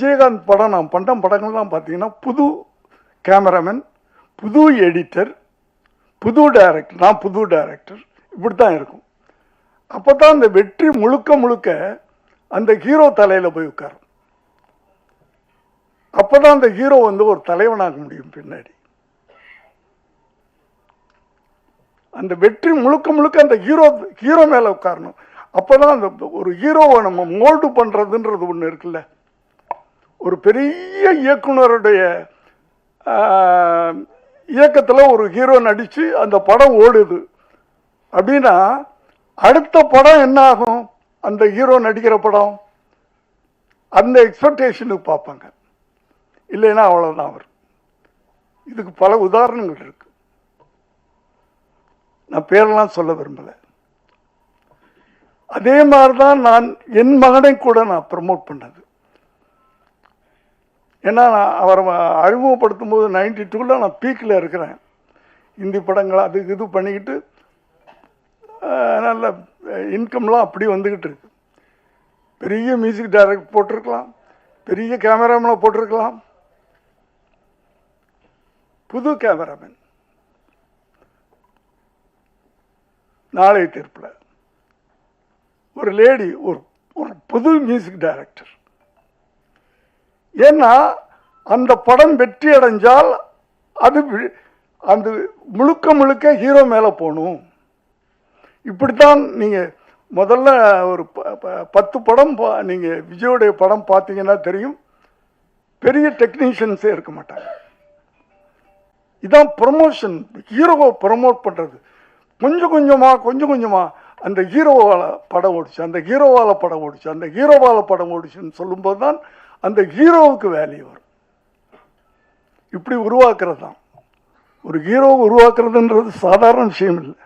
விஜயகாந்த் படம் நான் பண்ண படங்கள்லாம் பார்த்தீங்கன்னா புது கேமராமேன் புது எடிட்டர் புது டைரக்டர் நான் புது டைரக்டர். இப்படி தான் இருக்கும். அப்போ தான் அந்த வெற்றி முழுக்க முழுக்க அந்த ஹீரோ தலையில் போய் உட்காரும். அப்போ தான் அந்த ஹீரோ வந்து ஒரு தலைவனாக முடியும் பின்னாடி. அந்த வெற்றி முழுக்க முழுக்க அந்த ஹீரோ ஹீரோ மேலே உட்காரணும். அப்போ தான் அந்த ஒரு ஹீரோவை நம்ம மோல்டு பண்ணுறதுன்றது ஒன்று இருக்குல்ல. ஒரு பெரிய இயக்குனருடைய இயக்கத்தில் ஒரு ஹீரோ நடித்து அந்த படம் ஓடுது. அப்படின்னா அடுத்த படம் என்ன ஆகும்? அந்த ஹீரோ நடிக்கிற படம்? அந்த எக்ஸ்பெக்டேஷனுக்கு பார்ப்பாங்க. இல்லைன்னா அவ்வளோதான் வரும் இதுக்கு பல உதாரணங்கள் இருக்கு. நான் பேரெல்லாம் சொல்ல விரும்பலை. அதே மாதிரி தான் நான் என் மகனை கூட நான் ப்ரமோட் பண்ணது. ஏன்னா நான் அவரை அறிமுகப்படுத்தும் போது நைன்டி டூவில் நான் பீக்கில் இருக்கிறேன். ஹிந்தி படங்கள் அது இது பண்ணிக்கிட்டு நல்ல இன்கம்லாம் அப்படி வந்துக்கிட்டு இருக்கு. பெரிய மியூசிக் டைரக்ட் போட்டிருக்கலாம். பெரிய கேமராமேனை போட்டிருக்கலாம். புது கேமராமேன் நாளை தீர்ப்பில். ஒரு லேடி ஒரு ஒரு புது மியூசிக் டைரக்டர் ஏன்னா அந்த படம் வெற்றி அடைஞ்சால் அது அந்த முழுக்க முழுக்க ஹீரோ மேலே போகணும். இப்படித்தான் நீங்கள் முதல்ல ஒரு ப- ப- பத்து படம் பா- நீங்கள் விஜயோடைய படம் பார்த்தீங்கன்னா தெரியும். பெரிய டெக்னீஷியன்ஸே இருக்க மாட்டாங்க. இதான் ப்ரமோஷன். ஹீரோவை ப்ரமோட் பண்ணுறது கொஞ்சம் கொஞ்சமாக கொஞ்சம் கொஞ்சமாக அந்த ஹீரோவால் படம் ஓடிச்சு. அந்த ஹீரோவால் படம் ஓடிச்சு. அந்த ஹீரோவால் படம் ஓடிச்சுன்னு சொல்லும்போது தான் அந்த ஹீரோவுக்கு வேல்யூ வரும். இப்படி உருவாக்குறது தான் ஒரு ஹீரோவை உருவாக்குறதுன்றது சாதாரண விஷயம் இல்லை.